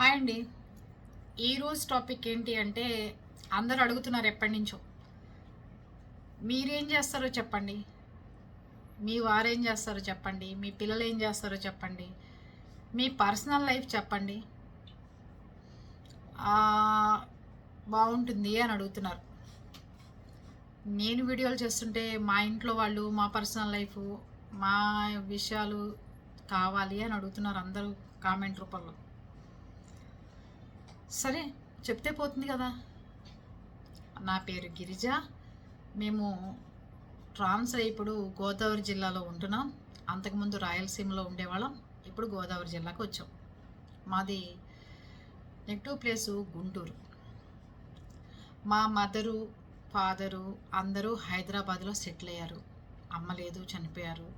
Hi అండి. ఈరోజు topic ఏంటి అంటే అందరు అడుగుతున్నారు ఎప్పటి నుంచో. మీరేం చేస్తారో చెప్పండి. మీ వారేం చేస్తారో చెప్పండి. మీ పిల్లలు ఏం చేస్తారో చెప్పండి. మీ పర్సనల్ లైఫ్ చెప్పండి. బాగుంటుంది అని అడుగుతున్నారు. నేను వీడియోలు చేస్తుంటే మా ఇంట్లో వాళ్ళు మా పర్సనల్ లైఫ్ మా విషయాలు కావాలి అని అడుగుతున్నారు అందరూ కామెంట్ రూపంలో. సరే చెప్తే పోతుంది కదా. నా పేరు గిరిజ. మేము ట్రాన్స్ఫర్ ఇప్పుడు గోదావరి జిల్లాలో ఉంటున్నాం. అంతకుముందు రాయలసీమలో ఉండేవాళ్ళం. ఇప్పుడు గోదావరి జిల్లాకు వచ్చాం. మాది నెగిటివ్ ప్లేసు గుంటూరు. మా మదరు ఫాదరు అందరూ హైదరాబాద్లో సెటిల్ అయ్యారు. అమ్మ లేదు చనిపోయారు.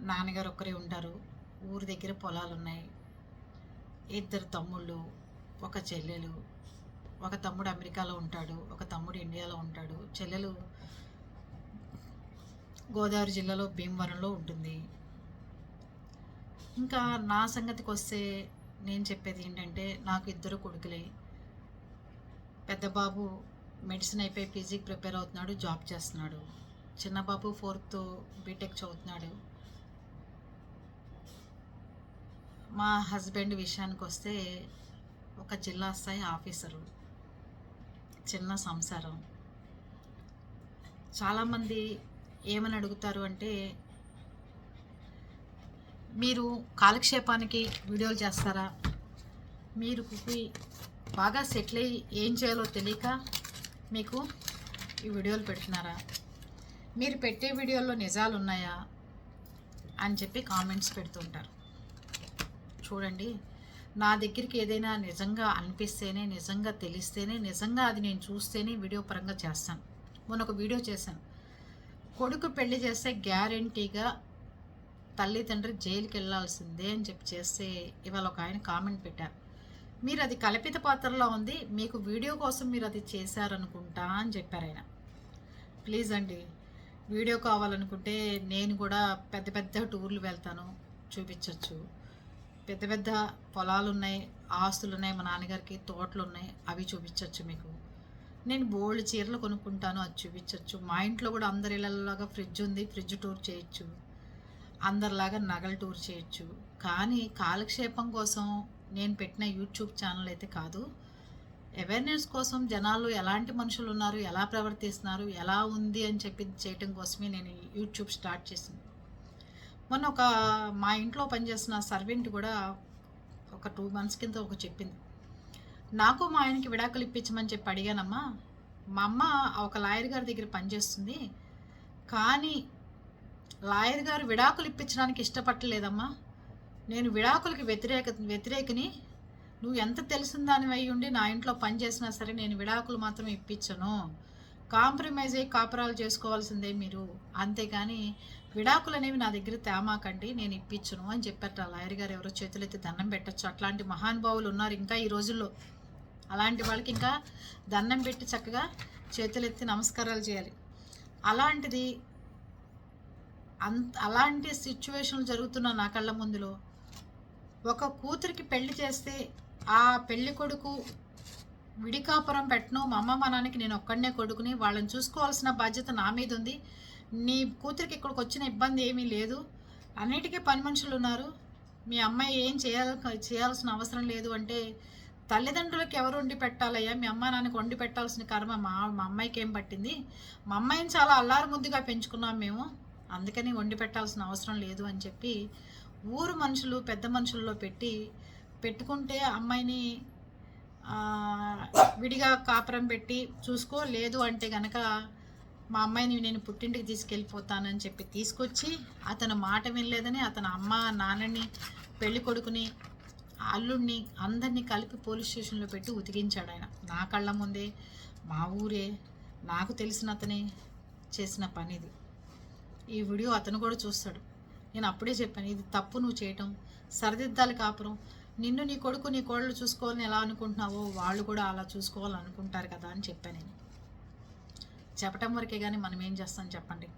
నాన్నగారు ఒక్కరే ఉంటారు. ఊరి దగ్గర పొలాలు ఉన్నాయి ఇద్దరు తమ్ముళ్ళు ఒక చెల్లెలు ఒక తమ్ముడు అమెరికాలో ఉంటాడు ఒక తమ్ముడు ఇండియాలో ఉంటాడు. చెల్లెలు గోదావరి జిల్లాలో భీమవరంలో ఉంటుంది. ఇంకా నా సంగతికి వస్తే నేను చెప్పేది ఏంటంటే నాకు ఇద్దరు కొడుకులే. పెద్ద బాబు మెడిసిన్ అయిపోయి పీజీకి ప్రిపేర్ అవుతున్నాడు జాబ్ చేస్తున్నాడు. చిన్న బాబు ఫోర్త్ బీటెక్ చదువుతున్నాడు. మా హస్బెండ్ విషయానికి వస్తే ఒక జిల్లా స్థాయి ఆఫీసరు. చిన్న సంసారం. చాలామంది ఏమని అడుగుతారు అంటే మీరు కాలక్షేపానికి వీడియోలు చేస్తారా? మీరు బాగా సెటిల్ అయ్యి ఏం చేయాలో తెలియక మీకు ఈ వీడియోలు పెడుతున్నారా? మీరు పెట్టే వీడియోల్లో నిజాలు ఉన్నాయా? అని చెప్పి కామెంట్స్ పెడుతుంటారు. చూడండి. నా దగ్గరికి ఏదైనా నిజంగా అనిపిస్తేనే నిజంగా తెలిస్తేనే నిజంగా అది నేను చూస్తేనే వీడియో పరంగా చేస్తాను. మొన్న ఒక వీడియో చేశాను. కొడుకు పెళ్ళి చేస్తే గ్యారంటీగా తల్లిదండ్రి జైలుకి వెళ్ళాల్సిందే అని చెప్పి చేస్తే ఇవాళ ఒక ఆయన కామెంట్ పెట్టారు. మీరు అది కల్పిత పాత్రలో ఉంది మీకు వీడియో కోసం మీరు అది చేశారనుకుంటా అని చెప్పారు ఆయన. ప్లీజ్ అండి వీడియో కావాలనుకుంటే నేను కూడా పెద్ద పెద్ద టూర్లు వెళ్తాను చూపించవచ్చు పెద్ద పెద్ద పొలాలు ఉన్నాయి ఆస్తులు ఉన్నాయి మా నాన్నగారికి తోటలు ఉన్నాయి అవి చూపించవచ్చు మీకు. నేను బోల్డ్ చీరలు కొనుక్కుంటాను అది చూపించవచ్చు మా ఇంట్లో కూడా అందరి ఇళ్ళలాగా ఫ్రిడ్జ్ ఉంది ఫ్రిడ్జ్ టూర్ చేయొచ్చు. అందరిలాగా నగలు టూర్ చేయొచ్చు. కానీ కాలక్షేపం కోసం నేను పెట్టిన యూట్యూబ్ ఛానల్ అయితే కాదు. అవేర్నెస్ కోసం జనాలు ఎలాంటి మనుషులు ఉన్నారు ఎలా ప్రవర్తిస్తున్నారు ఎలా ఉంది అని చెప్పి చేయటం కోసమే నేను యూట్యూబ్ స్టార్ట్ చేసింది. మొన్న ఒక మా ఇంట్లో పనిచేస్తున్న సర్వెంట్ కూడా ఒక టూ మంత్స్ కింద ఒక చెప్పింది. నాకు మా ఆయనకి విడాకులు ఇప్పించమని చెప్పి అడిగానమ్మా. మా అమ్మ ఒక లాయర్ గారి దగ్గర పనిచేస్తుంది. కానీ లాయర్ గారు విడాకులు ఇప్పించడానికి ఇష్టపట్టలేదమ్మా నేను విడాకులకి వ్యతిరేక వ్యతిరేకని నువ్వు ఎంత తెలిసిన దాని అయి ఉండి నా ఇంట్లో పని చేసినా సరే నేను విడాకులు మాత్రం ఇప్పించను. కాంప్రమైజ్ అయ్యి కాపురాలు చేసుకోవాల్సిందే మీరు. అంతేగాని విడాకులు అనేవి నా దగ్గర తేమాకండి నేను ఇప్పించను అని చెప్పారట. ఆ లాయర్ గారు ఎవరో చేతులెత్తి దండం పెట్టచ్చు. అట్లాంటి మహానుభావులు ఉన్నారు ఇంకా ఈ రోజుల్లో. అలాంటి వాళ్ళకి ఇంకా దండం పెట్టి చక్కగా చేతులెత్తి నమస్కారాలు చేయాలి. అలాంటిది అంత అలాంటి సిచ్యువేషన్లు జరుగుతున్న నా కళ్ళ ముందులో ఒక కూతురికి పెళ్ళి చేస్తే ఆ పెళ్ళి కొడుకు విడికాపురం పెట్టను మా అమ్మ మా నాన్నకి నేను ఒక్కడనే కొడుకుని వాళ్ళని చూసుకోవాల్సిన బాధ్యత నా మీద ఉంది నీ కూతురికి ఇక్కడికి వచ్చిన ఇబ్బంది ఏమీ లేదు. అన్నిటికీ పని మనుషులు ఉన్నారు. మీ అమ్మాయి ఏం చేయాల చేయాల్సిన అవసరం లేదు అంటే తల్లిదండ్రులకు ఎవరు వండి పెట్టాలయ్యా? మీ అమ్మ నాన్నకి వండి పెట్టాల్సిన కర్మ మా మా అమ్మాయికి ఏం పట్టింది? మా అమ్మాయిని చాలా అల్లారు ముద్దుగా పెంచుకున్నాం మేము. అందుకని వండి పెట్టాల్సిన అవసరం లేదు అని చెప్పి ఊరు మనుషులు పెద్ద మనుషుల్లో పెట్టి పెట్టుకుంటే అమ్మాయిని విడిగా కాపురం పెట్టి చూసుకో లేదు అంటే గనక మా అమ్మాయిని నేను పుట్టింటికి తీసుకెళ్ళిపోతానని చెప్పి తీసుకొచ్చి అతను మాట వినలేదని అతని అమ్మ నాన్నని పెళ్ళి కొడుకుని అల్లుడిని అందరినీ కలిపి పోలీస్ స్టేషన్లో పెట్టి ఉతికించాడు ఆయన. నా కళ్ళ ముందే మా ఊరే నాకు తెలిసిన అతనే చేసిన పని ఇది. ఈ వీడియో అతను కూడా చూస్తాడు. నేను అప్పుడే చెప్పాను ఇది తప్పు నువ్వు చేయటం సరిదిద్దాలి కాపురం. నిన్ను నీ కొడుకు నీ కోళ్ళు చూసుకోవాలని ఎలా అనుకుంటున్నావో వాళ్ళు కూడా అలా చూసుకోవాలనుకుంటారు కదా అని చెప్పాను నేను. చెప్పటం వరకే కానీ మనం ఏం చేస్తాం చెప్పండి.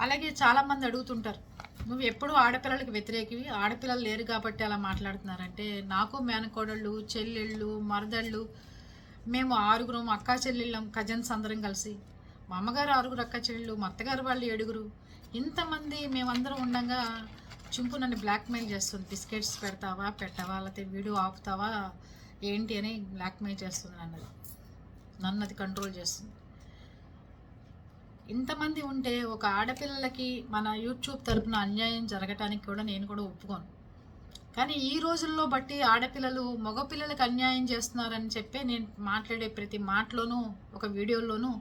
అలాగే చాలామంది అడుగుతుంటారు నువ్వు ఎప్పుడు ఆడపిల్లలకి వ్యతిరేకివి? ఆడపిల్లలు లేరు కాబట్టి అలా మాట్లాడుతున్నారంటే నాకు మేనకోడళ్ళు చెల్లెళ్ళు మరదళ్ళు మేము ఆరుగురం అక్కా చెల్లెళ్ళం కజన్స్ అందరం కలిసి. మా అమ్మగారు ఆరుగురు అక్క చెల్లెళ్ళు మా అత్తగారు వాళ్ళు ఏడుగురు. ఇంతమంది మేమందరం ఉండగా చింపు నన్ను బ్లాక్మెయిల్ చేస్తుంది. బిస్కెట్స్ పెడతావా పెట్టవా లేకపోతే వీడియో ఆపుతావా ఏంటి అని బ్లాక్మెయిల్ చేస్తుంది నన్ను. నన్ను అది కంట్రోల్ చేస్తుంది. ఇంతమంది ఉంటే ఒక ఆడపిల్లలకి మన యూట్యూబ్ తరపున అన్యాయం జరగటానికి కూడా నేను కూడా ఒప్పుకోను. కానీ ఈ రోజుల్లో బట్టి ఆడపిల్లలు మగపిల్లలకు అన్యాయం చేస్తున్నారని చెప్పే నేను మాట్లాడే ప్రతి మాటలోనూ ఒక వీడియోలోనూ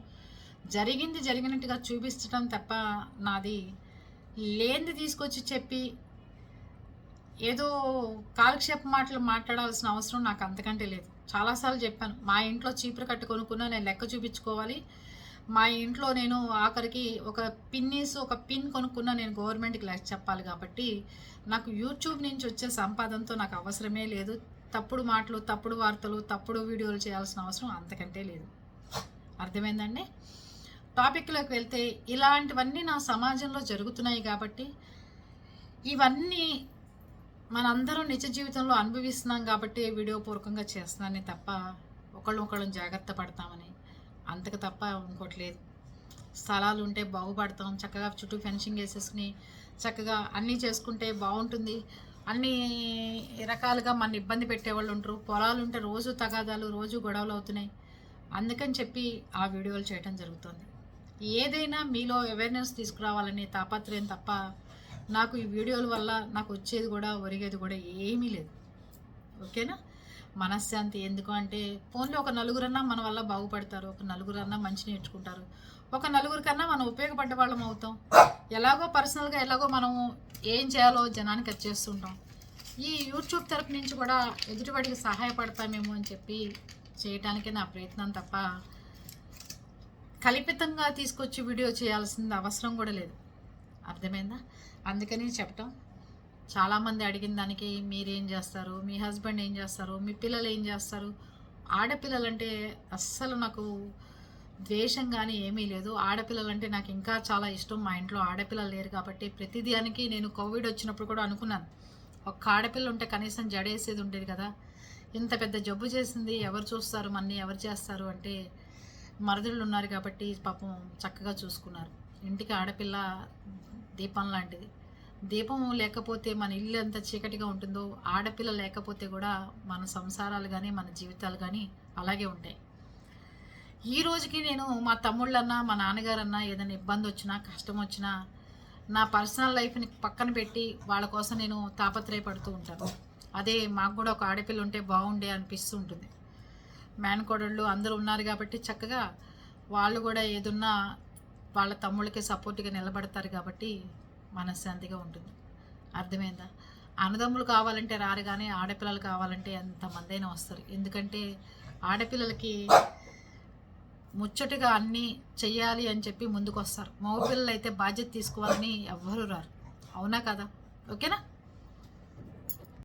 జరిగింది జరిగినట్టుగా చూపించడం తప్ప నాది లేనిది తీసుకొచ్చి చెప్పి ఏదో కాలక్షేప మాటలు మాట్లాడాల్సిన అవసరం నాకు అంతకంటే లేదు. చాలాసార్లు చెప్పాను మా ఇంట్లో చీపురు కట్టు కొనుక్కున్నా నేను లెక్క చూపించుకోవాలి మా ఇంట్లో నేను ఆఖరికి ఒక పిన్నీస్ ఒక పిన్ కొనుక్కున్నా నేను గవర్నమెంట్కి లెక్క చెప్పాలి కాబట్టి నాకు యూట్యూబ్ నుంచి వచ్చే సంపాదనతో నాకు అవసరమే లేదు. తప్పుడు మాటలు తప్పుడు వార్తలు తప్పుడు వీడియోలు చేయాల్సిన అవసరం అంతకంటే లేదు. అర్థమైందండి? టాపిక్లోకి వెళ్తే ఇలాంటివన్నీ నా సమాజంలో జరుగుతున్నాయి కాబట్టి ఇవన్నీ మనందరం నిజ జీవితంలో అనుభవిస్తున్నాం కాబట్టి వీడియో పూర్వకంగా చేస్తున్నానే తప్ప ఒకళ్ళు ఒకళ్ళని జాగ్రత్త పడతామని అంతకు తప్ప ఇంకోటి లేదు. స్థలాలు ఉంటే బాగుపడతాం. చక్కగా చుట్టూ ఫెన్సింగ్ వేసేసుకుని చక్కగా అన్నీ చేసుకుంటే బాగుంటుంది. అన్ని రకాలుగా మన ఇబ్బంది పెట్టేవాళ్ళు ఉంటారు. పొలాలు ఉంటే రోజు తగాదాలు రోజు గొడవలు అవుతున్నాయి. అందుకని చెప్పి ఆ వీడియోలు చేయడం జరుగుతుంది. ఏదైనా మీలో అవేర్నెస్ తీసుకురావాలనే తాపత్రయం తప్ప నాకు ఈ వీడియోల వల్ల నాకు వచ్చేది కూడా ఒరిగేది కూడా ఏమీ లేదు. ఓకేనా? మనశ్శాంతి. ఎందుకు అంటే ఫోన్లో ఒక నలుగురన్నా మన వల్ల బాగుపడతారు. ఒక నలుగురన్నా మంచి నేర్చుకుంటారు. ఒక నలుగురికన్నా మనం ఉపయోగపడ్డ వాళ్ళం అవుతాం. ఎలాగో పర్సనల్గా ఎలాగో మనం ఏం చేయాలో జనానికి అది చేస్తుంటాం. ఈ యూట్యూబ్ తరపు నుంచి కూడా ఎదుటివాడికి సహాయపడతామేమో అని చెప్పి చేయటానికే నా ప్రయత్నం తప్ప కల్పితంగా తీసుకొచ్చి వీడియో చేయాల్సిన అవసరం కూడా లేదు. అర్థమైందా? అందుకని చెప్పటం. చాలామంది అడిగిన దానికి మీరేం చేస్తారు? మీ హస్బెండ్ ఏం చేస్తారు? మీ పిల్లలు ఏం చేస్తారు? ఆడపిల్లలంటే అస్సలు నాకు ద్వేషం కానీ ఏమీ లేదు. ఆడపిల్లలంటే నాకు ఇంకా చాలా ఇష్టం. మా ఇంట్లో ఆడపిల్లలు లేరు కాబట్టి ప్రతిదానికి నేను కోవిడ్ వచ్చినప్పుడు కూడా అనుకున్నాను. ఒక్క ఆడపిల్ల ఉంటే కనీసం జడేసేది ఉండేది కదా. ఇంత పెద్ద జబ్బు చేసింది. ఎవరు చూస్తారు? మన్ని ఎవరు చేస్తారు? అంటే మరదళ్ళు ఉన్నారు కాబట్టి పాపం చక్కగా చూసుకున్నారు. ఇంటికి ఆడపిల్ల దీపం లాంటిది. దీపం లేకపోతే మన ఇల్లు ఎంత చీకటిగా ఉంటుందో ఆడపిల్ల లేకపోతే కూడా మన సంసారాలు కానీ మన జీవితాలు కానీ అలాగే ఉంటాయి. ఈ రోజుకి నేను మా తమ్ముళ్ళన్నా మా నాన్నగారన్నా ఏదైనా ఇబ్బంది వచ్చినా కష్టం వచ్చినా నా పర్సనల్ లైఫ్ని పక్కన పెట్టి వాళ్ళ కోసం నేను తాపత్రయపడుతూ ఉంటాను. అదే మాకు కూడా ఒక ఆడపిల్ల ఉంటే బాగుండే అనిపిస్తూ ఉంటుంది. మేనకోడళ్ళు అందరూ ఉన్నారు కాబట్టి చక్కగా వాళ్ళు కూడా ఏదున్నా వాళ్ళ తమ్ముళ్ళకి సపోర్ట్గా నిలబడతారు కాబట్టి మనశ్శాంతిగా ఉంటుంది. అర్థమైందా? అన్నదమ్ములు కావాలంటే రారు కానీ ఆడపిల్లలు కావాలంటే ఎంతమందైనా వస్తారు. ఎందుకంటే ఆడపిల్లలకి ముచ్చటగా అన్నీ చెయ్యాలి అని చెప్పి ముందుకు వస్తారు మగపిల్లలు అయితే బాధ్యత తీసుకోవాలని ఎవ్వరూ రారు. అవునా కదా? ఓకేనా?